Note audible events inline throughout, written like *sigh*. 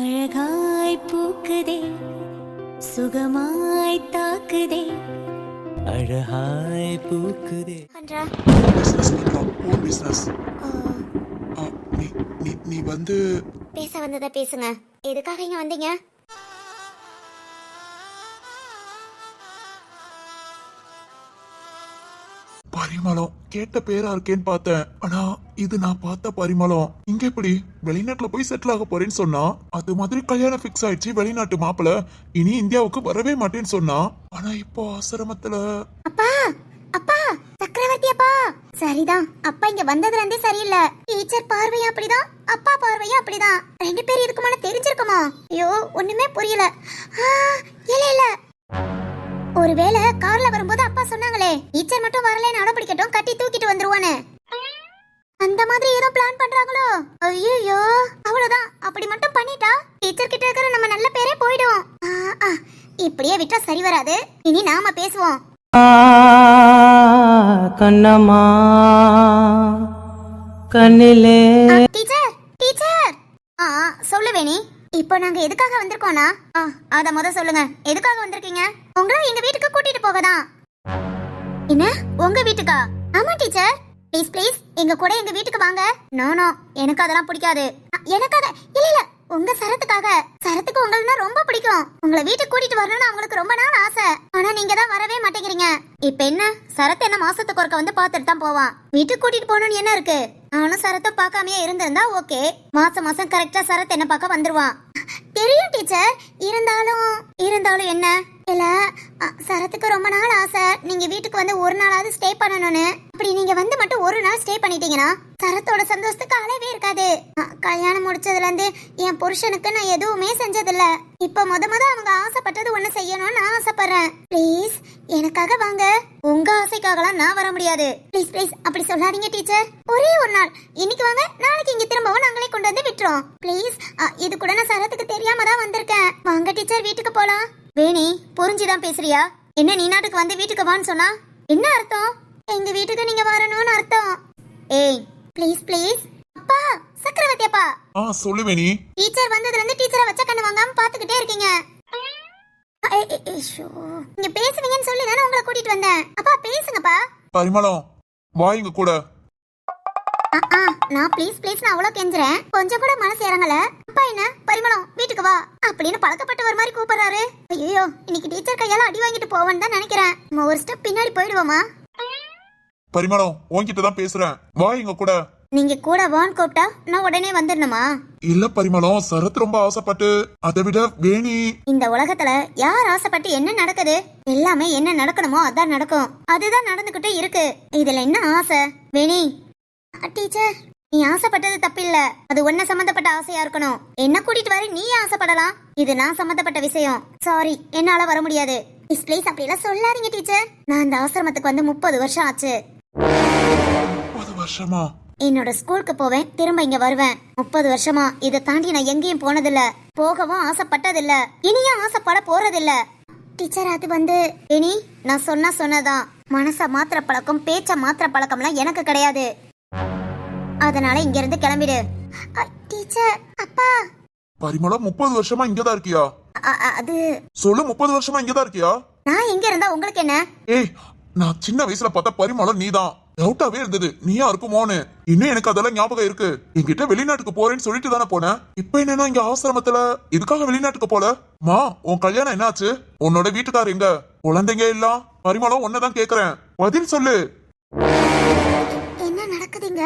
அழகாய் பூக்குதே சுகமாய் தாக்குதே. அழகாய் பூக்குதே. பண்றா பிஸ்னஸ் பண்றோம் ஓன் பிஸ்னஸ் ஓ நீ நீ நீ வந்து பேச வந்ததை பேசுங்க. எதுக்காக இங்க வந்தீங்க? பரிமளம். கேட்ட பேரா இருக்கேன்னு பார்த்தேன். ஆனா இது நான் பார்த்த பரிமளம். இங்க எப்படி? வெளிநாட்டுல போய் செட்டில் ஆக போறேன்னு சொன்னா அது மாதிரி கல்யாணம் ஃபிக்ஸ் ஆயிடுச்சு வெளிநாட்டு மாப்பிள. இனி இந்தியாவுக்கு வரவே மாட்டேன்னு சொன்னா. ஆனா இப்போ ஆசிரமத்துல அப்பா அப்பா சக்கரவர்த்தி அப்பா. சரிதான். அப்பா இங்க வந்ததுல இருந்தே சரியில்லை. டீச்சர் பார்வையா அப்படிதான். அப்பா பார்வையும் அப்படிதான். ரெண்டு பேர் இருக்குமான தெரிஞ்சிருக்குமா? ஐயோ ஒண்ணுமே புரியல. இல்ல இல்ல. ஒருவேளை கார்ல வரும்போது அப்பா சொன்னாங்களே டீச்சர் மட்டும் வரலன்னு அடம் பிடிக்கட்டும் கட்டி தூக்கிட்டு வந்துருவானே அந்த மாதிரி ஏதோ பிளான் பண்றாங்களோ? ஐயோ அவ்வளவுதான். அப்படி மட்டும் பண்ணிட்டா டீச்சர் கிட்ட இருக்கிற நம்ம நல்ல பேரே போயிடும். இப்படியே விட்டா சரி வராது. இனி நாம பேசுவோம். கண்ணம்மா கண்ணிலே. Teacher teacher. ஆ சொல்லு வேணி. இப்போ நாங்க எதுக்காக வந்திருக்கோம்னா? ஆ அத முத சொல்லுங்க. எதுக்காக வந்திருக்கீங்க? உங்களை எங்க வீட்டுக்கு கூட்டிட்டு போகதான் என்ன? உங்க வீட்டுக்கா? ஆமா டீச்சர். ப்ளீஸ் ப்ளீஸ் எங்க கூட எங்க வீட்டுக்கு வாங்க. நோ நோ எனக்கு அதெல்லாம் பிடிக்காது. எனக்காக இல்ல இல்ல உங்க சரத்துக்காக. சரத்துக்கு உங்களா ரொம்ப பிடிக்கும். உங்களை வீட்டுக்கு கூட்டிட்டு வரணும்னு அவங்களுக்கு ரொம்ப நாள் ஆசை. ஆனா நீங்க தான் வரவே மாட்டேங்கிறீங்க. இப்ப என்ன? சரத் என்ன மாசத்துக்கு ஒருக்க வந்து பார்த்துட்டு தான் போவான். வீட்டுக்கு கூட்டிட்டு போகணும்னு என்ன இருக்கு? நானும் சரத்தை பார்க்காமயே இருந்திருந்தா ஓகே. மாசம் மாசம் கரெக்டா சரத் என்ன பார்க்க வந்துருவான். தெரியும் டீச்சர் இருந்தாலும் இருந்தாலும் என்ன? இல்ல சரத்துக்கு ரொம்ப நாள் ஆசை. நீங்க வீட்டுக்கு வந்து ஒரு நாளாவது ஸ்டே பண்ணணும்னு. அப்படி நீங்க வந்து மட்டும் ஒரு நாள் ஸ்டே பண்ணிட்டீங்கன்னா சரத்தோட சந்தோஷத்துக்கு அளவே இருக்காது. கல்யாணம் முடிச்சதுல இருந்து என் புருஷனுக்கு நான் எதுவுமே செஞ்சதில்ல. இப்ப முத முத அவங்க ஆசைப்பட்டது ஒண்ணு செய்யணும்னு நான் ஆசைப்படுறேன். ப்ளீஸ் எனக்காக வாங்க. உங்க ஆசைக்காகலாம் நான் வர முடியாது. ப்ளீஸ் ப்ளீஸ் அப்படி சொல்லாதீங்க டீச்சர் ஒரே ஒரு நாள். இன்னைக்கு வாங்க நாளைக்கு இங்க திரும்பவும் நாங்களே கொண்டு வந்து விட்டுறோம் ப்ளீஸ் இது கூட நான் சரத்துக்கு தெரியாம தான் வந்திருக்கேன். வாங்க டீச்சர் வீட்டுக்கு போலாம். வேணி புரிஞ்சுதான் பேசுறியா? என்ன நீ நாட்டுக்கு வந்து வீட்டுக்கு வான்னு சொன்னா? என்ன அர்த்தம்? எங்க வீட்டுக்கு நீங்க வரணும்னு அர்த்தம். ஏய் ப்ளீஸ் ப்ளீஸ் அப்பா சக்கரவர்த்தி அப்பா. ஆ சொல்லுவேனி டீச்சர் வந்ததுல இருந்து டீச்சரை வச்ச கண்ணு வாங்காம பாத்துக்கிட்டே இருக்கீங்க. நீங்க பேசுவீங்கன்னு சொல்லி தானே உங்களை கூட்டிட்டு வந்தேன். அப்பா பேசுங்கப்பா. பரிமளம் வா இங்க கூட. நான் ப்ளீஸ் ப்ளீஸ் நான் அவ்வளோ கெஞ்சுறேன். கொஞ்சம் கூட மனசு இறங்கல. அப்பா என்ன? பரிமளம் வீட்டுக்கு வா. அப்படின்னு பழக்கப்பட்டவர் மாதிரி கூப்பிடுறாரு. ஐயோ இன்னைக்கு டீச்சர் கையால அடி வாங்கிட்டு போவேன்னு தான் நினைக்கிறேன். நம்ம ஒரு ஸ்டெப் பின்னாடி போயிடுவோமா? பரிமளம் உன்கிட்ட தான் பேசுறேன். வா இங்க கூட. நீங்க கூட வான் கூப்பிட்டா நான் உடனே வந்துடணுமா? இல்ல பரிமளம் சரத் ரொம்ப ஆசைப்பட்டு அதை விட வேணி. இந்த உலகத்துல யார் ஆசைப்பட்டு என்ன நடக்குது? எல்லாமே என்ன நடக்கணுமோ அதான் நடக்கும். அதுதான் நடந்துகிட்டே இருக்கு. இதுல என்ன ஆசை? வேணி டீச்சர் நீ ஆசைப்பட்டது தப்பில்ல. அது உன்ன சம்பந்தப்பட்ட ஆசையா இருக்கணும். என்ன கூட்டிட்டு வர நீ ஆசைப்படலாம்? இது நான் சம்பந்தப்பட்ட விஷயம். சாரி என்னால வர முடியாது. ப்ளீஸ் ப்ளீஸ் அப்படியெல்லாம் சொல்லாதீங்க டீச்சர். நான் இந்த ஆசிரமத்துக்கு வந்து முப்பது வருஷம் ஆச்சு. வருஷமா? என்னோட ஸ்கூலுக்கு போவேன் திரும்ப இங்க வருவேன். முப்பது வருஷமா இதை தாண்டி நான் எங்கேயும் போனதில்ல. போகவும் ஆசைப்பட்டதில்ல. இனியும் ஆசைப்பட போறதில்ல. டீச்சர் அது வந்து இனி நான் சொன்னா சொன்னதான் மனச மாத்திர பழக்கம் பேச்ச மாத்திர பழக்கம்லாம் எனக்கு கிடையாது. அதனால இங்க இருந்து கிளம்பிடு டீச்சர் அப்பா. பரிமளம் முப்பது வருஷமா இங்கதான் இருக்கியா? அது சொல்லு முப்பது வருஷமா இங்கதான் இருக்கியா? நான் எங்க இருந்தா உங்களுக்கு என்ன? ஏய் நான் சின்ன வயசுல பார்த்த பரிமளம் நீதான். டவுட்டாவே இருந்தது நீயா இருக்குமோன்னு. இன்னும் எனக்கு அதெல்லாம் ஞாபகம் இருக்கு. என்கிட்ட வெளிநாட்டுக்கு போறேன்னு சொல்லிட்டு தானே போனேன் இப்ப என்னன்னா இங்க ஆசிரமத்துல இதுக்காக வெளிநாட்டுக்கு போல? மா உன் கல்யாணம் என்னாச்சு? உன்னோட வீட்டுக்காரர் எங்க? குழந்தைங்க இல்ல? பரிமளம் ஒன்னதான் கேக்குறேன். பதில் சொல்லு. என்ன நடக்குதுங்க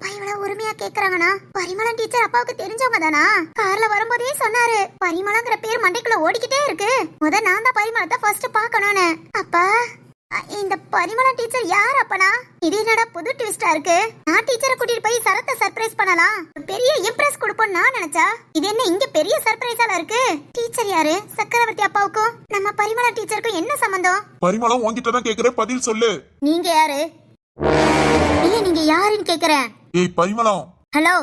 அப்பா இவ்வளவு உரிமையா கேக்குறாங்கன்னா பரிமளம் டீச்சர் அப்பாவுக்கு தெரிஞ்சவங்க தானா கார்ல வரும்போதே சொன்னாரு. பரிமளங்கிற பேர் மண்டைக்குள்ள ஓடிக்கிட்டே இருக்கு. முத நான் தான் பரிமளத்தை ஃபர்ஸ்ட் பார்க்கணும்னு. அப்பா இந்த பரிமளம் டீச்சர் யார் அப்பனா? இது என்னடா புது ட்விஸ்டா இருக்கு? நான் டீச்சரை கூட்டிட்டு போய் சரத்தை சர்ப்ரைஸ் பண்ணலாம். பெரிய இம்ப்ரெஸ் கொடுப்போம் நான் நினைச்சா? இது என்ன இங்க பெரிய சர்ப்ரைஸால இருக்கு? டீச்சர் யாரு? சக்கரவர்த்தி அப்பாவுக்கும்? நம்ம பரிமளம் டீச்சருக்கும் என்ன சம்பந்தம்? பரிமளம் உன்கிட்ட தான் கேக்குறேன். பதில் சொல்லு. நீங்க யாரு? இல்ல நீங்க யாருன்னு கேக்குறேன். ஏய் பரிமளம் ஹலோ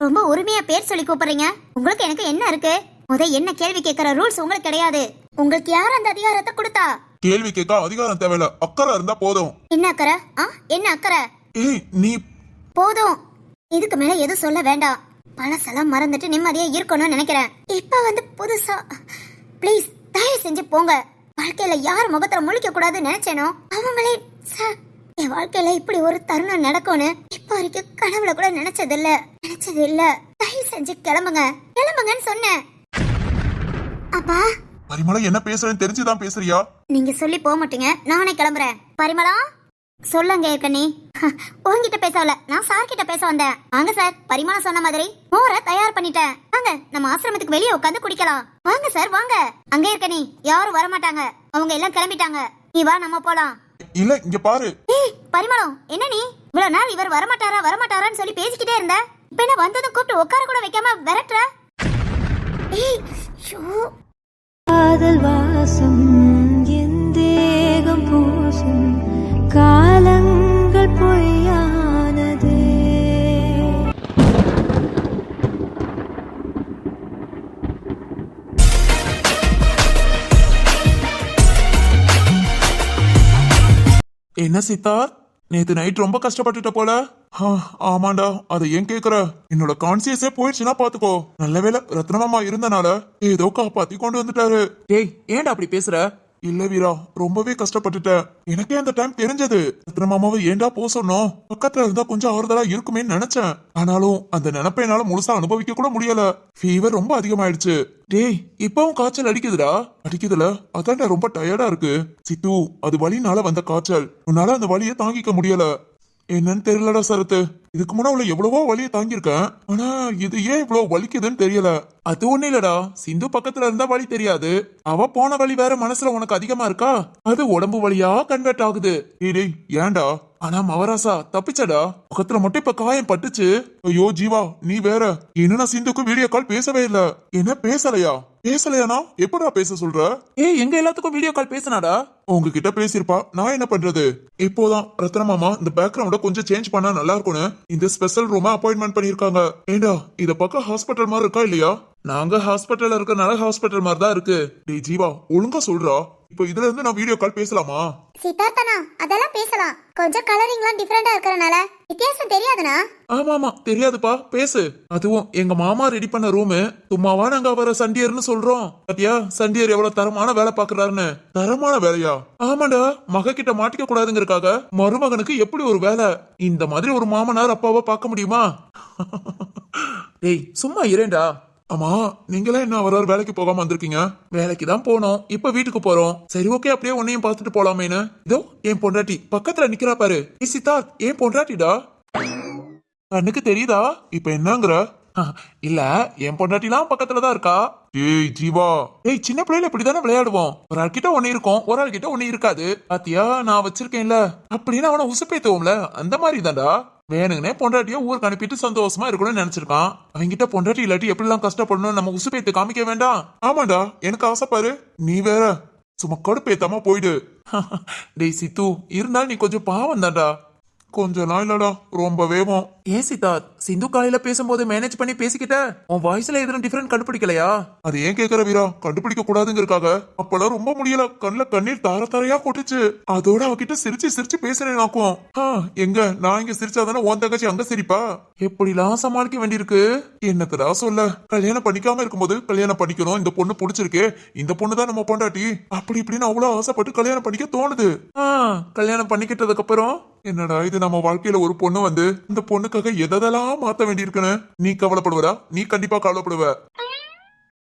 ரொம்ப உரிமையா பேர் சொல்லி கூப்பிடுறீங்க? உங்களுக்கு எனக்கு என்ன இருக்கு? முத என்ன கேள்வி கேட்கற ரூல்ஸ் உங்களுக்கு கிடையாது. உங்களுக்கு யார் அந்த அதிகாரத்தை கொடுத்தா? கேள்வி கேட்க அதிகாரம் தேவையில்ல. அக்கறை இருந்தா போதும். என்ன அக்கறை? ஆ என்ன அக்கறை? ஏய் நீ போதும். இதுக்கு மேல எதுவும் சொல்ல வேண்டாம். பழசெல்லாம் மறந்துட்டு நிம்மதியா இருக்கணும்னு நினைக்கிறேன். இப்ப வந்து புதுசா ப்ளீஸ் தயவு செஞ்சு போங்க. வாழ்க்கையில யார் முகத்துல முழிக்க கூடாதுன்னு நினைச்சேனோ அவங்களே ச, என் வாழ்க்கையில இப்படி ஒரு தருணம் நடக்கும்னு இப்ப வரைக்கும் கனவுல கூட நினைச்சது இல்ல நினைச்சது இல்ல தயவு செஞ்சு கிளம்புங்க. கிளம்புங்கன்னு சொன்னேன். அப்பா? பரிமளம் என்ன பேசுறேன்னு தெரிஞ்சுதான் பேசுறியா? நீங்க சொல்லி போக மாட்டீங்க. நானே கிளம்புறேன். பரிமளம் சொல்லுங்க ஏற்கனே உங்ககிட்ட பேசல நான் சார் கிட்ட பேச வந்தேன். வாங்க சார். பரிமளம் சொன்ன மாதிரி மோரை தயார் பண்ணிட்டேன். வாங்க நம்ம ஆசிரமத்துக்கு வெளியே உட்காந்து குடிக்கலாம். வாங்க சார் வாங்க. அங்க இருக்கனே யாரும் வர மாட்டாங்க அவங்க எல்லாம் கிளம்பிட்டாங்க. நீ வா நம்ம போலாம். இல்ல இங்க பாரு. பரிமளம் என்ன நீ? இவ்வளவு நாள் இவர் வரமாட்டாரா வரமாட்டாரான்னு சொல்லி பேசிக்கிட்டே இருந்த? இப்ப என்ன வந்ததும் கூப்பிட்டு உட்கார கூட வைக்காம விரட்டுற? காதல் வாசம் என் தேகம் பூசும் காலங்கள் என்ன சித்தார்த்? நேத்து நைட் ரொம்ப கஷ்டப்பட்டுட்ட போல. ஆமாண்டா அதை ஏன் கேக்குற? என்னோட கான்சியஸே போயிடுச்சுன்னா பாத்துக்கோ. நல்ல வேளை ரத்னமாமா இருந்தனால ஏதோ காப்பாத்தி கொண்டு வந்துட்டாரு. டேய் ஏன்டா அப்படி பேசுற? இல்ல வீரா ரொம்பவே கஷ்டப்பட்டுட்டேன் எனக்கே அந்த டைம் தெரிஞ்சது. மாமாவை ஏன்டா போக சொன்னோம் பக்கத்துல இருந்தா கொஞ்சம் ஆறுதலா இருக்குமேன்னு நினைச்சேன். ஆனாலும் அந்த நினைப்பை என்னால முழுசா அனுபவிக்க கூட முடியல. ஃபீவர் ரொம்ப அதிகமாயிடுச்சு. டேய் இப்பவும் காய்ச்சல் அடிக்குதுடா? அடிக்குதுல? அதான்டா ரொம்ப டயர்டா இருக்கு. சித்து அது வலினால வந்த காய்ச்சல். உன்னால அந்த வலியை தாங்கிக்க முடியல. என்னன்னு தெரியலடா சரத்து. இதுக்கு முன்னாடி எவ்வளவோ வலியை தாங்கியிருக்கேன் ஆனா இது ஏன் இவ்வளவு வலிக்குதுன்னு தெரியல. அது ஒண்ணு இல்லடா. சிந்து பக்கத்துல இருந்தா வலி தெரியாது. அவ போன வழி வேற மனசுல உனக்கு அதிகமா இருக்கா? அது உடம்பு வழியா கன்வெர்ட் ஆகுது. டேய் ஏன்டா? ஆனா மவராசா தப்பிச்சடா. பக்கத்துல மட்டும் இப்ப காயம் பட்டுச்சு. ஐயோ ஜீவா நீ வேற. என்ன நான் சிந்துக்கும் வீடியோ கால் பேசவே இல்ல. என்ன பேசலையா? பேசலையானா? எப்படா பேச சொல்ற? ஏய் எங்க எல்லாத்துக்கும் வீடியோ கால் பேசினாடா? உங்ககிட்ட பேசியிருப்பா. நான் என்ன பண்றது? இப்போதான் ரத்னமாமா இந்த பேக்ரவுண்ட கொஞ்சம் சேஞ்ச் பண்ணா நல்லா இருக்கும்னு இந்த ஸ்பெஷல் ரூமா அப்பாயின்மெண்ட் பண்ணிருக்காங்க ஏண்டா இத பக்கம் ஹாஸ்பிட்டல் மாதிரி இருக்கா இல்லையா? நாங்க ஹாஸ்பிட்டல்ல இருக்கறனால ஹாஸ்பிட்டல் மாதிரி தான் இருக்கு. டேய் ஜீவா ஒழுங்கா சொல்றா. இப்போ இதுல இருந்து நான் வீடியோ கால் பேசலாமா? சித்தார்த்தனா அதெல்லாம் பேசலாம். கொஞ்சம் கலரிங்லாம் டிஃப்ரெண்டா இருக்கறனால வித்தியாசம் தெரியாதுனா ஆமா ஆமா தெரியாதுப்பா. பேசு. அதுவும் எங்க மாமா ரெடி பண்ண ரூமு சும்மாவா நாங்க அவரை சண்டியர்னு சொல்றோம். பாத்தியா? சண்டியர் எவ்வளவு தரமான வேலை பாக்குறாருன்னு தரமான வேலையா? ஆமாடா மக கிட்ட மாட்டிக்க கூடாதுங்கிறதுக்காக மருமகனுக்கு எப்படி ஒரு வேலை? இந்த மாதிரி ஒரு மாமனார் அப்பாவை பார்க்க முடியுமா? *laughs* டேய் சும்மா இரேண்டா ஆமா நீங்களே என்ன அவரார் வேலைக்கு போகாம வந்திருக்கீங்க? வேலைக்கு தான் போனோம். இப்ப வீட்டுக்கு போறோம். சரி ஓகே அப்படியே உன்னையும் பார்த்துட்டு போலாமேன்னு. இதோ என் பொண்டாட்டி. பக்கத்துல நிக்கிறா பாரு. சித்தார்த் ஏன் பொண்டாட்டிடா? கண்ணுக்கு தெரியுதா? இப்ப என்னங்கிற? இல்ல என் பொண்டாட்டிலாம் பக்கத்துல தான் இருக்கா? ஏய் ஜீவா. ஏய் சின்ன பிள்ளைல இப்படிதானே விளையாடுவோம். ஒரு ஆள் கிட்ட ஒண்ணு இருக்கும் ஒரு ஆள் கிட்ட ஒண்ணு இருக்காது. பாத்தியா நான் வச்சிருக்கேன்ல. அப்படின்னு அவனை உசுப்பேத்துவோம்ல. அந்த மாதிரி தான்டா. வேணுங்கனே பொண்டாட்டியை ஊருக்கு அனுப்பிட்டு சந்தோஷமா இருக்கணும்னு நினைச்சிருக்கான். அவன்கிட்ட பொண்டாட்டி இல்லாட்டி எப்படிலாம் கஷ்டப்படணும் நம்ம உசுப்பேத்து காமிக்க வேண்டாம். ஆமாடா எனக்கு ஆசைப்பாரு நீ வேற சும்மா கடுப்பேத்தாம போயிடு. *laughs* டேய் சித்து இருந்தாலும் நீ கொஞ்சம் பாவம் தான்டா கொஞ்சம் நாள் இல்லடா ரொம்ப வேகம். ஏன் சித்தார்த் சிந்து காலையில பேசும்போது மேனேஜ் பண்ணி பேசிக்கிட்ட? உன் வாய்ஸ்ல எதுவும் டிஃபரெண்ட் கண்டுபிடிக்கலையா? அது ஏன் கேக்குற வீரா? கண்டுபிடிக்க கூடாதுங்கிறக்காக. அப்பெல்லாம் ரொம்ப முடியல. கண்ணுல கண்ணீர் தார தாரையா கொட்டுச்சு. அதோட அவகிட்ட சிரிச்சு சிரிச்சு பேசுறேன் நாக்கும் எங்க? நான் இங்க சிரிச்சாதானே உன் தங்கச்சி அங்க சிரிப்பா? எப்படிலாம் சமாளிக்க வேண்டியிருக்கு? என்னத்தடா சொல்ல? கல்யாணம் பண்ணிக்காம இருக்கும்போது கல்யாணம் பண்ணிக்கணும். இந்த பொண்ணு பிடிச்சிருக்கே. இந்த பொண்ணு தான் நம்ம பொண்டாட்டி. அப்படி இப்படின்னு அவ்வளவு ஆசைப்பட்டு கல்யாணம் பண்ணிக்க தோணுது. கல்யாணம் பண்ணிக்கிட்டதுக்கு அப்புறம்? என்னடா இது? நம்ம வாழ்க்கையில ஒரு பொண்ணு வந்து இந்த பொண்ணுக்காக எதெல்லாம் மாத்த வேண்டியிருக்குன்னு? நீ கவலைப்படுவடா. நீ கண்டிப்பா கவலைப்படுவ.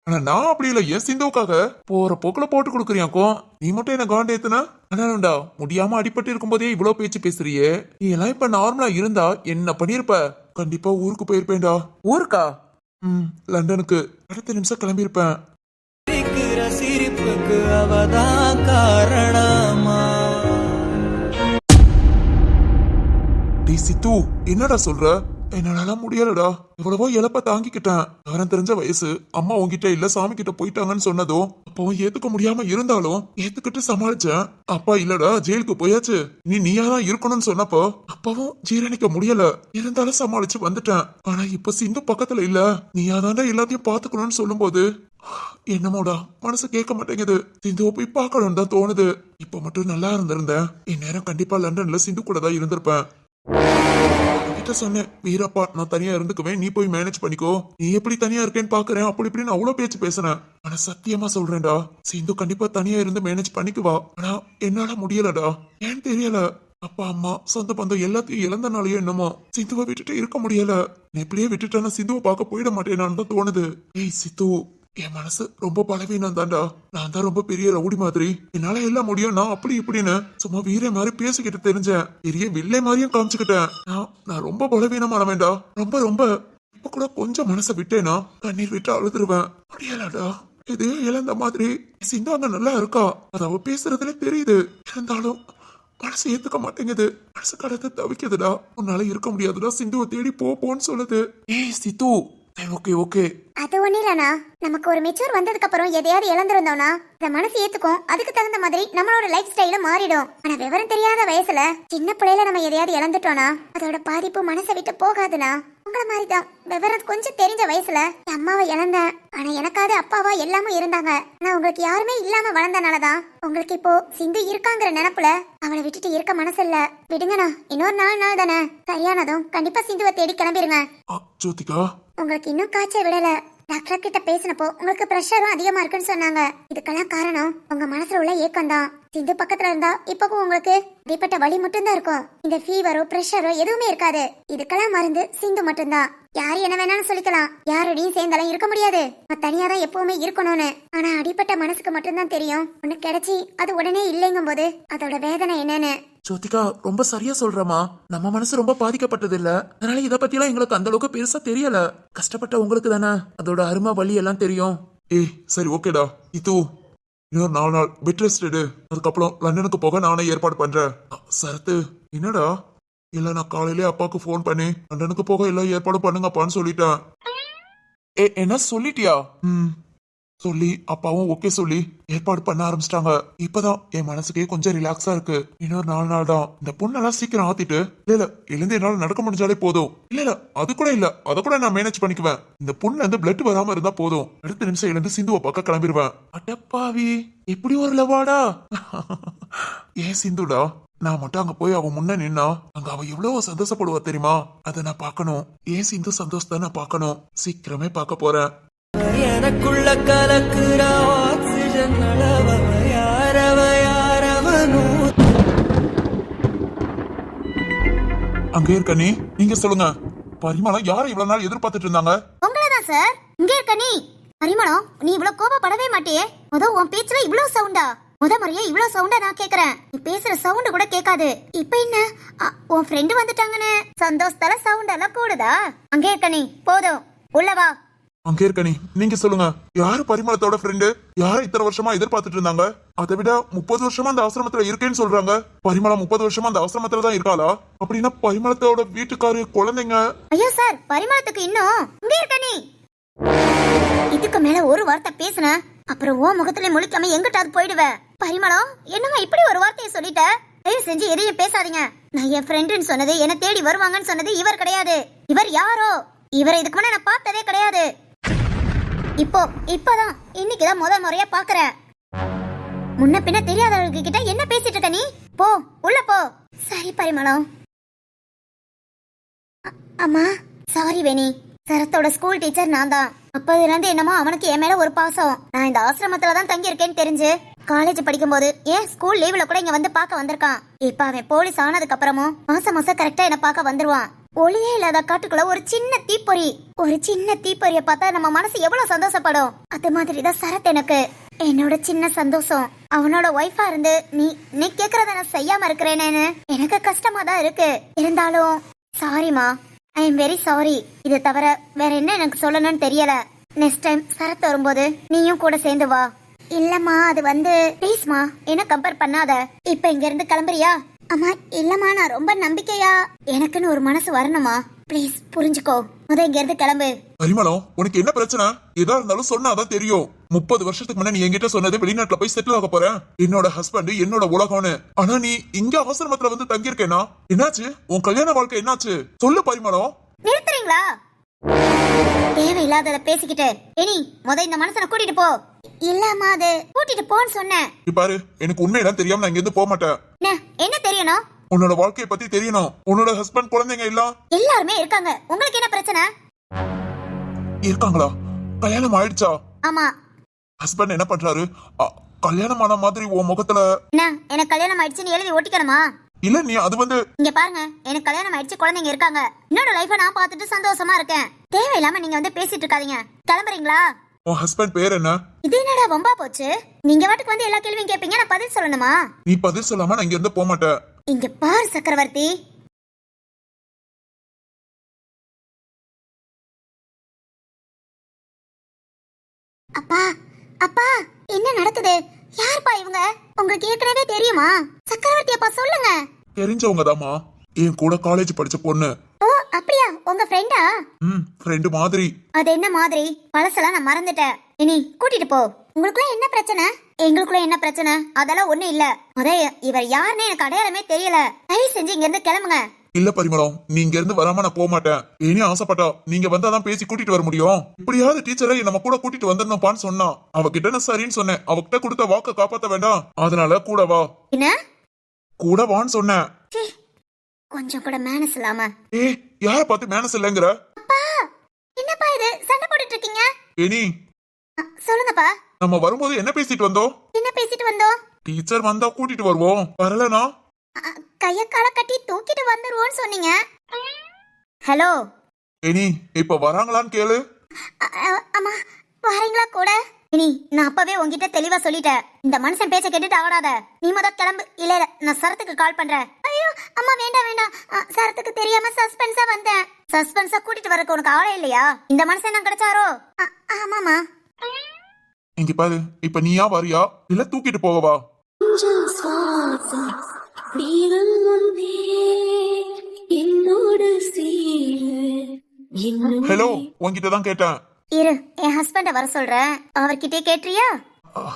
ஆனா நான் அப்படி இல்ல. என் சிந்துவுக்காக? போற போக்குல போட்டு கொடுக்குறியாக்கோ நீ மட்டும் என்ன காண்டேத்துனா ஆனாலும்டா முடியாம அடிபட்டு இருக்கும்போதே இவ்வளவு பேச்சு பேசுறியே. நீ எல்லாம் இப்ப நார்மலா இருந்தா என்ன பண்ணிருப்ப? கண்டிப்பா ஊருக்கு போயிருப்பேன்டா. ஊருக்கா? ம் லண்டனுக்கு. அடுத்த நிமிஷம் கிளம்பியிருப்பேன். சிரிப்புக்கு அவதான் காரணமா? டேய் சித்து என்னடா சொல்ற? என்னால முடியலடா. எவ்வளவோ இழப்ப தாங்கிக்கிட்டேன். யாரும் தெரிஞ்ச வயசு. அம்மா உங்ககிட்ட இல்ல சாமி கிட்ட போயிட்டாங்கன்னு சொன்னதும் அப்போ ஏத்துக்க முடியாம இருந்தாலும் ஏத்துக்கிட்டு சமாளிச்சேன். அப்பா இல்லடா ஜெயிலுக்கு போயாச்சு. நீ நீயா தான் இருக்கணும்னு சொன்னப்போ அப்பவும் ஜீரணிக்க முடியல. இருந்தாலும் சமாளிச்சு வந்துட்டேன். ஆனா இப்ப சிந்து பக்கத்துல இல்ல. நீயா தாண்டா எல்லாத்தையும் பாத்துக்கணும்னு சொல்லும்போது என்னமோடா மனசு கேட்க மாட்டேங்குது. சிந்துவை போய் பார்க்கணும்னு தான் தோணுது. இப்ப மட்டும் நல்லா இருந்திருந்தேன். இந்நேரம் கண்டிப்பா லண்டன்ல சிந்து கூட தான் இருந்திருப்பேன். சொன்னேன் வீரப்பா நான் தனியா இருந்துக்குவேன் நீ போய் மேனேஜ் பண்ணிக்கோ. நீ எப்படி தனியா இருக்கேன்னு பாக்குறேன் அப்படி இப்படின்னு அவ்வளவு பேச்சு பேசுனேன். ஆனா சத்தியமா சொல்றேன்டா சிந்து கண்டிப்பா தனியா இருந்து மேனேஜ் பண்ணிக்குவா. ஆனா என்னால முடியலடா. ஏன் தெரியல? அப்பா அம்மா சொந்த பந்தம் எல்லாத்தையும் இழந்தனாலயோ என்னமோ. சிந்துவை விட்டுட்டு இருக்க முடியல. நான் இப்படியே விட்டுட்டேன்னா சிந்துவை பார்க்க போயிட மாட்டேனான்னு தான் தோணுது. ஏய் சித்து என் மனசு ரொம்ப பலவீனம் தான்டா நான் தான் ரொம்ப பெரிய ரவுடி மாதிரி. என்னால எல்லாம் முடியும். நான் அப்படி இப்படின்னு சும்மா வீர மாதிரி பேசிக்கிட்டு தெரிஞ்சேன். பெரிய வில்லை மாதிரியும் காமிச்சுக்கிட்டேன். நான் நான் ரொம்ப பலவீனமானவேன்டா. ரொம்ப ரொம்ப. இப்ப கூட கொஞ்சம் மனசை விட்டேனா கண்ணீர் விட்டு அழுதுருவேன். முடியலடா. இது இழந்த மாதிரி. சிந்தாங்க நல்லா இருக்கா? அது அவ பேசுறதுல தெரியுது. இருந்தாலும் மனசு ஏத்துக்க மாட்டேங்குது. மனசு கடத்த தவிக்குதுடா. உன்னால இருக்க முடியாதுடா. சிந்துவை தேடி போ போன்னு சொல்லுது. ஏய் சித்து. Okay okay. அது ஒண்ணு இல்லண்ணா நமக்கு ஒரு மெச்சூர் வந்ததுக்கு அப்புறம் எதையாவது இழந்திருந்தோம்னா இந்த மனசு ஏத்துக்கும். அதுக்கு தகுந்த மாதிரி நம்மளோட லைஃப் ஸ்டைலும் மாறிடும். ஆனா விவரம் தெரியாத வயசுல சின்ன பிள்ளையில நம்ம எதையாவது இழந்துட்டோம்னா அதோட பாதிப்பு மனசை விட்டு போகாதுண்ணா. உங்கள மாதிரி தான் விவரம் கொஞ்சம் தெரிஞ்ச வயசுல என் அம்மாவை இழந்தேன். ஆனா எனக்காவது அப்பாவா எல்லாமும் இருந்தாங்க. ஆனா உங்களுக்கு யாருமே இல்லாம வளர்ந்தனாலதான் உங்களுக்கு இப்போ சிந்து இருக்காங்கிற நினைப்புல அவளை விட்டுட்டு இருக்க மனசு இல்ல. விடுங்கண்ணா. இன்னொரு நாலு நாள் தானே. சரியானதும் கண்டிப்பா சிந்துவை தேடி கிளம்பிருங்க. ஆ, ஜோதிகா. உங்களுக்கு இன்னும் காய்ச்சல் விடல. டாக்டர் கிட்ட பேசினப்போ உங்களுக்கு ப்ரெஷரும் அதிகமா இருக்குன்னு சொன்னாங்க. இதுக்கெல்லாம் காரணம் உங்க மனசுல உள்ள ஏக்கம் தான். சிந்து பக்கத்துல இருந்தா இப்பவும் உங்களுக்கு அடிப்பட்ட வலி மட்டும்தான் இருக்கும். இந்த ஃபீவரோ ப்ரெஷரோ எதுவுமே இருக்காது. இதுக்கெல்லாம் மருந்து சிந்து மட்டும்தான். யார் என்ன வேணாலும் சொல்லிக்கலாம். யாரோடையும் சேர்ந்தாலும் இருக்க முடியாது. நான் தனியா தான் எப்பவுமே இருக்கணும்னு. ஆனா அடிப்பட்ட மனசுக்கு மட்டும்தான் தெரியும். ஒண்ணு கிடைச்சி அது உடனே இல்லைங்கும் போது அதோட வேதனை என்னன்னு. ஜோதிகா ரொம்ப சரியா சொல்றமா நம்ம மனசு ரொம்ப பாதிக்கப்பட்டது இல்ல அதனால இத பத்தி எல்லாம் எங்களுக்கு அந்த அளவுக்கு பெருசா தெரியல. கஷ்டப்பட்ட உங்களுக்கு தானே. அதோட அருமை வலி எல்லாம் தெரியும். ஏய் சரி ஓகேடா. இது இன்னொரு நாலு நாள் பெட் ரெஸ்ட் எடு. அதுக்கப்புறம் லண்டனுக்கு போக நானே ஏற்பாடு பண்றேன். சரத்து என்னடா? இல்ல நான் காலையிலே அப்பாவுக்கு ஃபோன் பண்ணி லண்டனுக்கு போக எல்லாம் ஏற்பாடு பண்ணுங்கப்பான்னு சொல்லிட்டேன். ஏ என்ன சொல்லிட்டியா? ம். சொல்லி அப்பாவும் ஓகே சொல்லி ஏற்பாடு பண்ண ஆரம்பிச்சிட்டாங்க. இப்பதான் என் மனசுக்கே கொஞ்சம் ரிலாக்ஸா இருக்கு. இன்னொரு நாலு நாள் தான். இந்த பொண்ணெல்லாம் சீக்கிரம் ஆத்திட்டு இல்ல இல்ல எழுந்து என்னால நடக்க முடிஞ்சாலே போதும். இல்ல இல்ல அது கூட இல்ல. அத கூட நான் மேனேஜ் பண்ணிக்குவேன். இந்த பொண்ணுல வந்து பிளட் வராம இருந்தா போதும். அடுத்த நிமிஷம் எழுந்து சிந்துவை பார்க்க கிளம்பிடுவேன் அடப்பாவி இப்படி ஒரு லவாடா *laughs* ஏன் சிந்துடா? நான் மட்டும் அங்க போய் அவ முன்ன நின்னா அங்க அவ எவ்வளவு சந்தோஷப்படுவா தெரியுமா? அதை நான் பார்க்கணும். ஏன் சிந்து சந்தோஷத்தை நான் பார்க்கணும்? சீக்கிரமே பார்க்க போறேன். எனக்குள்ள கலக்குற ஆக்சிஜன் அளவ யாரவ யாரவனும் அங்கே இருக்க நீ நீங்க சொல்லுங்க. பரிமளம் யாரை இவ்வளவு நாள் எதிர்பார்த்துட்டு இருந்தாங்க? உங்களதான் சார் இங்க இருக்க நீ. பரிமளம் நீ இவ்வளவு கோபப்படவே மாட்டியே. முத உன் பேச்சுல இவ்வளவு சவுண்டா முத முறையே இவ்வளவு சவுண்டா நான் கேக்குறேன். நீ பேசுற சவுண்ட் கூட கேட்காது. இப்ப என்ன? உன் ஃப்ரெண்டு வந்துட்டாங்கன்னு. சந்தோஷத்தால சவுண்ட் எல்லாம் கூடுதா? அங்கே இருக்க நீ. போதும். உள்ள வா. அங்கே இருக்க நீங்க சொல்லுங்க. யாரு பரிமளத்தோட ஃப்ரெண்டு யார இத்தனை வருஷமா எதிர்பார்த்துட்டு இருந்தாங்க? அதை விட முப்பது வருஷமா அந்த ஆசிரமத்துல இருக்கேன்னு சொல்றாங்க. பரிமளம் முப்பது வருஷமா அந்த ஆசிரமத்துல தான் இருக்காளா? அப்படின்னா பரிமளத்தோட வீட்டுக்காரு குழந்தைங்க. ஐயோ சார் பரிமளத்துக்கு இன்னும் இங்க இருக்க நீ. இதுக்கு மேல ஒரு வார்த்தை பேசுன அப்புறம் ஓ முகத்துல முழிக்காம எங்கிட்டாவது போயிடுவேன் பரிமளம் என்னமா இப்படி ஒரு வார்த்தையை சொல்லிட்ட? தயவு செஞ்சு எதையும் பேசாதீங்க. நான் என் ஃப்ரெண்டுன்னு சொன்னது என்ன தேடி வருவாங்கன்னு சொன்னது இவர் கிடையாது. இவர் யாரோ? இவரை இதுக்கு முன்னாடி நான் பார்த்ததே கிடையாது. இப்போ இப்போதான். இன்னைக்கு தான் முத முறையா பாக்குறேன். முன்ன பின்ன தெரியாதவங்க கிட்ட என்ன பேசிட்டு இருக்க நீ? போ உள்ள போ. சரி பரிமளம். அம்மா சாரி வேணி. சரத்தோட ஸ்கூல் டீச்சர் நான் தான் அப்பதுல இருந்து என்னமோ அவனுக்கு என் மேல ஒரு பாசம். நான் இந்த ஆசிரமத்துல தான் தங்கி இருக்கேன்னு தெரிஞ்சு காலேஜ் படிக்கும்போது ஏன் ஸ்கூல் லீவ்ல கூட இங்க வந்து பார்க்க வந்திருக்கான். இப்ப அவன் போலீஸ் ஆனதுக்கு அப்புறமும் மாசம் மாசம் கரெக்டா என்ன பார்க்க வந்துருவான். ஒளியே இல்லாத காட்டுக்குள்ள ஒரு சின்ன தீப்பொறி. ஒரு சின்ன தீப்பொறிய பார்த்தா நம்ம மனசு எவ்வளவு சந்தோஷப்படும். அது மாதிரி தான் சரத் எனக்கு. என்னோட சின்ன சந்தோஷம். அவனோட ஒய்ஃபா இருந்து நீ நீ கேக்குறத நான் செய்யாம இருக்கிறேனேன்னு எனக்கு கஷ்டமா தான் இருக்கு. இருந்தாலும் சாரிமா ஐ எம் வெரி சாரி இதை தவிர வேற என்ன எனக்கு சொல்லணும்னு தெரியல. நெக்ஸ்ட் டைம் சரத் வரும்போது நீயும் கூட சேர்ந்து வா. இல்லம்மா அது வந்து ப்ளீஸ்மா என்ன கம்பேர் பண்ணாத. இப்ப இங்க இருந்து கிளம்புறியா? அம்மா இல்லம்மா நான் ரொம்ப நம்பிக்கையா? எனக்குன்னு ஒரு மனசு வரணுமா ப்ளீஸ் புரிஞ்சுக்கோ. முத இங்க இருந்து கிளம்பு. பரிமளம் உனக்கு என்ன பிரச்சனை? எதா இருந்தாலும் சொன்னாதான் தெரியும். முப்பது வருஷத்துக்கு முன்ன நீ என்கிட்ட சொன்னது வெளிநாட்டுல போய் செட்டில் ஆக போறேன். என்னோட ஹஸ்பண்ட் என்னோட உலகம்னு. ஆனா நீ இங்க ஆசிரமத்துல வந்து தங்கியிருக்கேனா? என்னாச்சு? உன் கல்யாண வாழ்க்கை என்னாச்சு? சொல்லு பரிமளம் நிறுத்துறீங்களா? தேவையில்லாதத பேசிக்கிட்டு. இனி முத இந்த மனுஷனை கூட்டிட்டு போ. இல்லம்மா அது கூட்டிட்டு போன்னு சொன்னேன் பாரு எனக்கு உண்மையெல்லாம் தெரியாம நான் இங்க இருந்து போக மாட்டேன். என்ன என்ன தெரியணும்? உன்னோட வாழ்க்கைய பத்தி தெரியணும். உன்னோட ஹஸ்பண்ட் குழந்தைங்க எல்லாம். எல்லாருமே இருக்காங்க. உங்களுக்கு என்ன பிரச்சனை? இருக்காங்களா? கல்யாணம் ஆயிடுச்சா? ஆமா. ஹஸ்பண்ட் என்ன பண்றாரு? கல்யாணம் ஆன மாதிரி உன் முகத்துல என்ன எனக்கு கல்யாணம் ஆயிடுச்சுன்னு எழுதி ஒட்டிக்கணுமா? இல்ல நீ அது வந்து இங்க பாருங்க எனக்கு கல்யாணம் ஆயிடுச்சு குழந்தைங்க இருக்காங்க. என்னோட லைஃப நான் பார்த்துட்டு சந்தோஷமா இருக்கேன். தேவையில்லாம நீங்க வந்து பேசிட்டு இருக்காதீங்க. கிளம்புறீங்களா? உன் ஹஸ்பண்ட் பேர் என்ன? இது என்னடா வம்பா போச்சு? நீங்க வாட்டுக்கு வந்து எல்லா கேள்வியும் கேட்பீங்க நான் பதில் சொல்லணுமா? நீ பதில் சொல்லாம நான் இங்க இருந்து போக மாட்டேன். இங்க பார் சக்கரவர்த்தி. அப்பா அப்பா என்ன நடக்குது? யாருப்பா இவங்க? உங்களுக்கு ஏற்கனவே தெரியுமா? சக்கரவர்த்தி அப்பா சொல்லுங்க. தெரிஞ்சவங்க என் கூட காலேஜ் படிச்ச பொண்ணு. ஓ அப்படியா? உங்க ஃப்ரெண்டா ம் ஃப்ரெண்டு மாதிரி. அது என்ன மாதிரி? பழசெல்லாம் நான் மறந்துட்டேன். இனி கூட்டிட்டு போ. உங்களுக்குள்ள என்ன பிரச்சனை? எங்களுக்குள்ள என்ன பிரச்சனை? அதெல்லாம் ஒண்ணு இல்ல. அதே இவர் யாருன்னு எனக்கு அடையாளமே தெரியல. தயவு செஞ்சு இங்க இருந்து கிளம்புங்க. இல்ல பரிமளம் நீ இங்க இருந்து வராம நான் போக மாட்டேன். இனி ஆசைப்பட்டா நீங்க வந்தாதான் பேசி கூட்டிட்டு வர முடியும். இப்படியாவது டீச்சரை நம்ம கூட கூட்டிட்டு வந்துடணும்ப்பான்னு சொன்னா அவகிட்ட நான் சரின்னு சொன்னேன். அவகிட்ட கொடுத்த வாக்க காப்பாத்த வேண்டாம். அதனால கூட வா. என்ன? கூட வான்னு சொன்னேன். கொஞ்சம் கூட மேனஸ் இல்லாம. ஏய் யார பார்த்து மேனஸ் இல்லைங்கிற? அப்பா என்னப்பா இது? சண்டை போட்டுட்டு இருக்கீங்க இனி சொல்லுங்கப்பா. நம்ம வரும்போது என்ன பேசிட்டு வந்தோம்? என்ன பேசிட்டு வந்தோம்? டீச்சர் வந்தா கூட்டிட்டு வருவோம். வரலனா? கைய கால கட்டி தூக்கிட்டு வந்துருவோன்னு சொன்னீங்க. ஹலோ. இனி இப்ப வராங்களான்னு கேளு. அம்மா வரீங்களா கூட? இனி நான் அப்பவே உன்கிட்ட தெளிவா சொல்லிட்டேன். இந்த மனுஷன் பேச்ச கேட்டுட்டு ஆடாத நீ முத கிளம்பு. இல்ல இல்ல நான் சரத்துக்கு கால் பண்றேன். ஐயோ அம்மா வேண்டாம் வேண்டாம். சரத்துக்கு தெரியாம சஸ்பென்ஸா வந்தேன். சஸ்பென்ஸா கூட்டிட்டு வரக்கு உனக்கு ஆளே இல்லையா? இந்த மனுஷன் தான் கிடைச்சாரோ? ஆமாமா இங்க பாரு இப்ப நீயா வரியா? இல்ல தூக்கிட்டு போகவா? தீரும் முன்பே என்னோடு சேரு. ஹலோ உன்கிட்ட தான் கேட்டேன். இரு என் ஹஸ்பண்ட வர சொல்றேன் அவர்கிட்டயே கேட்டியா?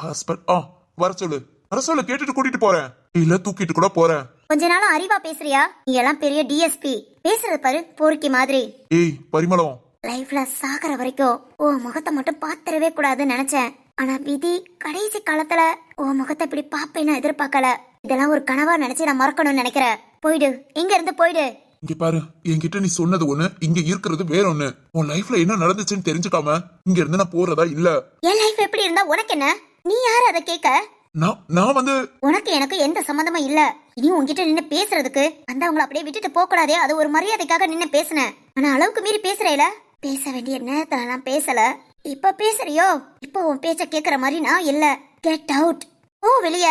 ஹஸ்பண்ட் ஆ வர சொல்லு. வர சொல்லு கேட்டுட்டு கூட்டிட்டு போறேன். இல்ல தூக்கிட்டு கூட போறேன். கொஞ்ச நாளும் அறிவா பேசுறியா? நீ எல்லாம் பெரிய டிஎஸ்பி பேசுறது பாரு போர்க்கி மாதிரி. ஏய் பரிமளம். லைஃப்ல சாகர வரைக்கும் உன் முகத்தை மட்டும் பாத்திரவே கூடாதுன்னு நினைச்சேன். ஆனா விதி கடைசி காலத்துல உன் முகத்தை இப்படி பாப்பேன்னு எதிர்பார்க்கல. இதெல்லாம் ஒரு கனவா நினைச்சு நான் மறக்கணும்னு நினைக்கிறேன். போயிடு. இங்க இருந்து போயிடு. இங்க பாரு. என்கிட்ட நீ சொன்னது ஒண்ணு இங்க இருக்கிறது வேற ஒண்ணு உன் லைஃப்ல என்ன நடந்துச்சுன்னு தெரிஞ்சுக்காம இங்க இருந்து நான் போறதா இல்ல? என் லைஃப் எப்படி இருந்தா உனக்கு என்ன? நீ யார் அதை கேட்க? நான் நான் வந்து உனக்கு எனக்கு எந்த சம்மந்தமும் இல்ல. இனி உன்கிட்ட நின்னு பேசுறதுக்கு வந்தவங்கள அப்படியே விட்டுட்டு போக கூடாதே அது ஒரு மரியாதைக்காக நின்னு பேசினேன். ஆனா அளவுக்கு மீறி பேசுறேல? பேச வேண்டிய நேரத்துல நான் பேசல. இப்ப பேசுறியோ? இப்ப உன் பேச்ச கேக்குற மாதிரி நான் இல்ல. கெட் அவுட் ஓ வெளிய.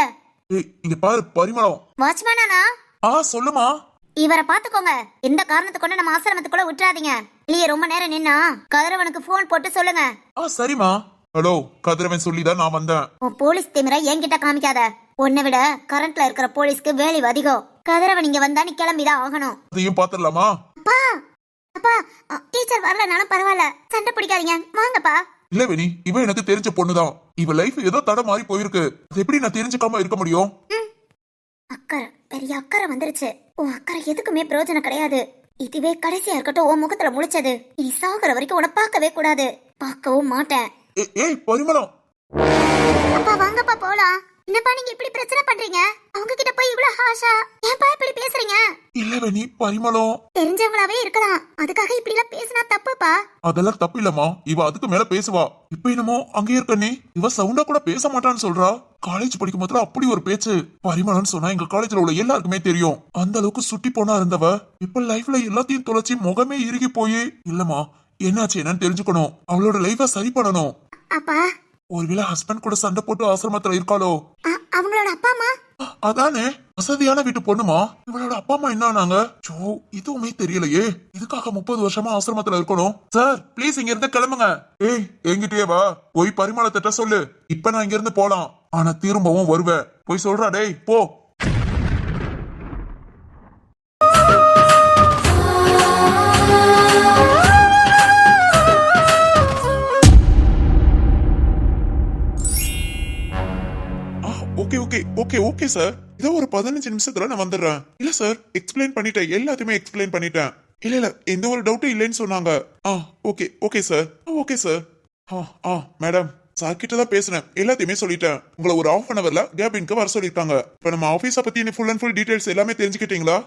ஏய் இங்க பாரு பரிமளம். வாட்ச்மேனா ஆ சொல்லுமா. இவரை பாத்துக்கோங்க எந்த காரணத்தை கொண்டு நம்ம ஆசிரமத்துக்குள்ள விட்டுறாதீங்க வெளியே ரொம்ப நேரம் நின்னா கதிரவனுக்கு ஃபோன் போட்டு சொல்லுங்க. ஆ சரிம்மா. ஹலோ கதிரவன் சொல்லிதான் நான் வந்தேன். உன் போலீஸ் திமிர என்கிட்ட காமிக்காத. உன்னை விட கரண்ட்ல இருக்கிற போலீஸ்க்கு வேல்யூ அதிகம். கதிரவன் இங்க வந்தா நீ கிளம்பிதான் ஆகணும். அதையும் பாத்துடலாமா அப்பா அப்பா டீச்சர் வரலனாலும் பரவாயில்ல. சண்டை பிடிக்காதீங்க. வாங்கப்பா. இல்ல வேணி இவ எனக்கு தெரிஞ்ச பொண்ணுதான் இவ லைஃப் ஏதோ தட மாறி போயிருக்கு. அது எப்படி நான் தெரிஞ்சுக்காம இருக்க முடியும்? அக்கறை. பெரிய அக்கறை வந்துருச்சு. உன் அக்கறை எதுக்குமே பிரயோஜனம் கிடையாது. இதுவே கடைசியா இருக்கட்டும் உன் முகத்துல முழிச்சது. இனி சாகுற வரைக்கும் உன்னை பார்க்கவே கூடாது. பார்க்கவும் மாட்டேன். ஏய் பரிமளம். அப்பா வாங்கப்பா போலாம். என்னப்பா நீங்க இப்படி பிரச்சனை பண்றீங்க? அவங்க கிட்ட போய் இவ்வளவு ஹாஷா ஏன்பா இப்படி பேசுறீங்க? இல்ல வேணி பரிமளம். தெரிஞ்சவங்களாவே இருக்கலாம். அதுக்காக இப்படி எல்லாம் பேசினா தப்புப்பா? அதெல்லாம் தப்பு இல்லம்மா. இவ அதுக்கு மேல பேசுவா. இப்ப என்னமோ அங்கே இருக்க நீ. இவ சவுண்டா கூட பேச மாட்டான்னு சொல்றா. காலேஜ் படிக்கும் போதுல அப்படி ஒரு பேச்சு. பரிமளம்னு சொன்னா எங்க காலேஜ்ல உள்ள எல்லாருக்குமே தெரியும். அந்த அளவுக்கு சுட்டி போனா இருந்தவ இப்ப லைஃப்ல எல்லாத்தையும் தொலைச்சி முகமே இறுகி போய். இல்லம்மா என்னாச்சு என்னன்னு தெரிஞ்சுக்கணும். அவளோட லைஃப சரி பண்ணணும். அப்பா ஒருவேளை ஹஸ்பண்ட் கூட சண்டை போட்டு ஆசிரமத்துல இருக்காளோ? அவங்களோட அப்பா அம்மா? அதானே வசதியான வீட்டு பொண்ணுமா? இவளோட அப்பா அம்மா என்ன ஆனாங்க? சோ இதுவுமே தெரியலையே. இதுக்காக முப்பது வருஷமா ஆசிரமத்துல இருக்கணும். சார் ப்ளீஸ் இங்க இருந்து கிளம்புங்க. ஏய் எங்கிட்டயே வா. போய் பரிமாளத்திட்ட சொல்லு. இப்ப நான் இங்க இருந்து போலாம். ஆனா திரும்பவும் வருவேன் போய் சொல்றா டேய் போ. Okay okay okay okay sir இதோ ஒரு பதினஞ்சு நிமிஷத்துல நான் வந்துடுறேன். இல்ல சார் எக்ஸ்பிளைன் பண்ணிட்டேன். எல்லாத்தையுமே எக்ஸ்பிளைன் பண்ணிட்டேன். இல்ல இல்ல எந்த ஒரு டவுட்டும் இல்லைன்னு சொன்னாங்க. ஆ okay okay sir okay sir ஆ ஆ மேடம் சார் கிட்ட தான் பேசுனேன். எல்லாத்தையுமே சொல்லிட்டேன். உங்களை ஒரு ஆஃப் அன் அவர்ல கேபினுக்கு வர சொல்லிருக்காங்க இப்ப நம்ம ஆபீஸ பத்தி ஃபுல் அண்ட் ஃபுல் டீடைல்ஸ் எல்லாமே தெரிஞ்சுக்கிட்டீங்களா?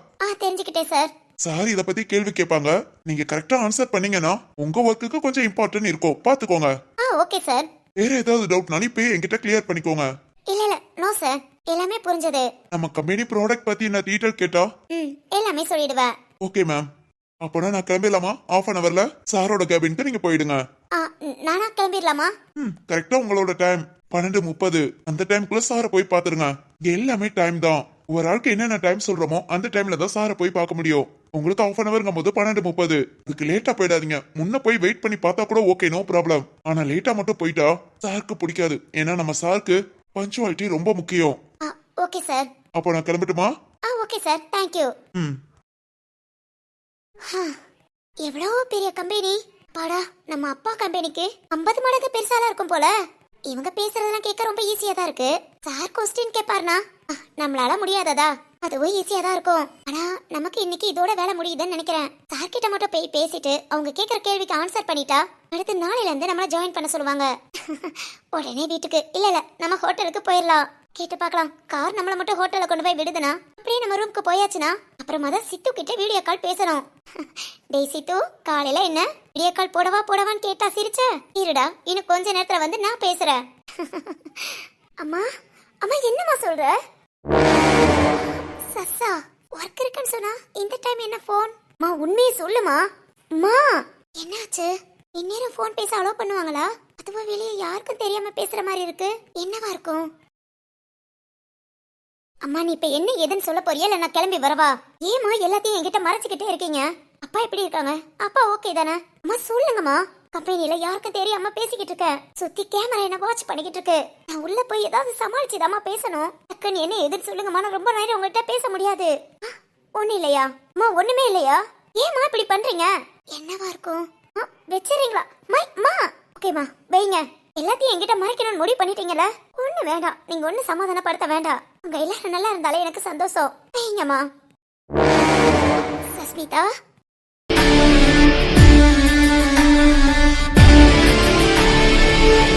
தெரிஞ்சுக்கிட்டேன் சார் சார் இத பத்தி கேள்வி கேட்பாங்க. நீங்க கரெக்டா ஆன்சர் பண்ணீங்கன்னா உங்க ஒர்க்குக்கு கொஞ்சம் இம்பார்ட்டன்ட் இருக்கும். பாத்துக்கோங்க. ஓகே சார் வேற ஏதாவது டவுட்னாலும் இப்போ என்கிட்ட கிளியர் பண்ணிக்கோங்க. இல்ல இல்ல. நோ சார் எல்லாமே புரிஞ்சது. நம்ம கம்பெனி ப்ராடக்ட் பத்தி என்ன டீடைல் கேட்டா? ம் எல்லாமே சொல்லிடுவேன் ஓகே மேம் அப்போனா நான் கிளம்பிடலாமா? ஆஃப் அன் அவர்ல சாரோட கேபினுக்கு நீங்க போயிடுங்க. ஆ ம், நானா கிளம்பிடலாமா? ம் கரெக்டா உங்களோட டைம் பன்னெண்டு முப்பது. அந்த டைம்குள்ள சாரை போய் பாத்துருங்க. எல்லாமே டைம் தான். ஒரு ஆளுக்கு என்னென்ன டைம் சொல்றோமோ அந்த டைம்ல தான் சாரை போய் பார்க்க முடியும். உங்களுக்கு ஆஃப் அன் அவர்ங்கும் போது பன்னெண்டு முப்பது. இதுக்கு லேட்டா போயிடாதீங்க. முன்ன போய் வெயிட் பண்ணி பார்த்தா கூட ஓகே நோ ப்ராப்ளம் ஆனா லேட்டா மட்டும் போயிட்டா சாருக்கு பிடிக்காது. ஏன்னா நம்ம சாருக்கு பஞ்சுவாலிட்டி ரொம்ப முக்கியம். Okay sir. அப்போ நான் கிளம்பட்டுமா? ஆ ஓகே சார். தேங்க்யூ ம். எவ்வளோ பெரிய கம்பெனி பாடா நம்ம அப்பா கம்பெனிக்கு ஐம்பது மடங்கு பெருசாலாம் இருக்கும் போல. இவங்க பேசுறதெல்லாம் கேட்க ரொம்ப ஈஸியா தான் இருக்கு. சார் கொஸ்டின் கேட்பாருனா நம்மளால முடியாததா? அதுவும் ஈஸியா தான் இருக்கும். ஆனா நமக்கு இன்னைக்கு இதோட வேலை முடியுதுன்னு நினைக்கிறேன். சார் கிட்ட மட்டும் போய் பேசிட்டு அவங்க கேட்குற கேள்விக்கு ஆன்சர் பண்ணிட்டா அடுத்து நாளையில இருந்து நம்மள ஜாயின் பண்ண சொல்லுவாங்க. *laughs* உடனே வீட்டுக்கு இல்ல இல்ல நம்ம ஹோட்டலுக்கு போயிடலாம். கேட்டு பார்க்கலாம். கார் நம்மள மட்டும் ஹோட்டலில் கொண்டு போய் விடுதுனா அப்படியே நம்ம ரூமுக்கு போயாச்சுனா அப்புறமா தான் சித்து கிட்ட வீடியோ கால் பேசணும். *laughs* டேய் சித்து காலையில என்ன? வீடியோ கால் போடவா போடவான்னு கேட்டா சிரிச்ச? இருடா இன்னும் கொஞ்ச நேரத்துல வந்து நான் பேசுறேன். *laughs* அம்மா அம்மா என்னம்மா சொல்ற? சஸ்ஸா ஒர்க் இருக்குன்னு சொன்னா இந்த டைம் என்ன ஃபோன் மா உண்மையை சொல்லுமா? அம்மா என்னாச்சு? இந்நேரம் ஃபோன் பேச அலோவ் பண்ணுவாங்களா? அதுவும் வெளியே யாருக்கும் தெரியாம பேசுற மாதிரி இருக்கு. என்னவா இருக்கும்? அம்மா நீ இப்ப என்ன ஏதுன்னு சொல்ல போறியா? இல்ல நான் கிளம்பி வரவா? ஏமா எல்லாத்தையும் என்கிட்ட மறைச்சுக்கிட்டே இருக்கீங்க? அப்பா எப்படி இருக்காங்க? அப்பா ஓகே தானே? அம்மா சொல்லுங்கம்மா. கம்பெனில யாருக்கும் தெரியாம பேசிக்கிட்டு இருக்க. சுத்தி கேமரா என்ன வாட்ச் பண்ணிக்கிட்டு இருக்கு. நான் உள்ள போய் ஏதாவது சமாளிச்சுதாம்மா பேசணும். டக்குன்னு என்ன எதுன்னு சொல்லுங்கம்மா. நான் ரொம்ப நேரம் உங்கள்கிட்ட பேச முடியாது. ஆ, இல்லையா? அம்மா ஒண்ணுமே இல்லையா? ஏமா இப்படி பண்றீங்க? என்னவா இருக்கும்? ஆ, மை மா. ஓகேம்மா வைங்க. எல்லாத்தையும் என்கிட்ட மறைக்கணும்னு முடிவு பண்ணிட்டீங்கல்ல? ஒண்ணு வேண்டாம். நீங்க ஒண்ணு சமாதானப்படுத்த வேண்டாம். உங்க எல்லாரும் நல்லா இருந்தாலே எனக்கு சந்தோஷம். வைங்கம்மா. சஸ்மிதா Yeah.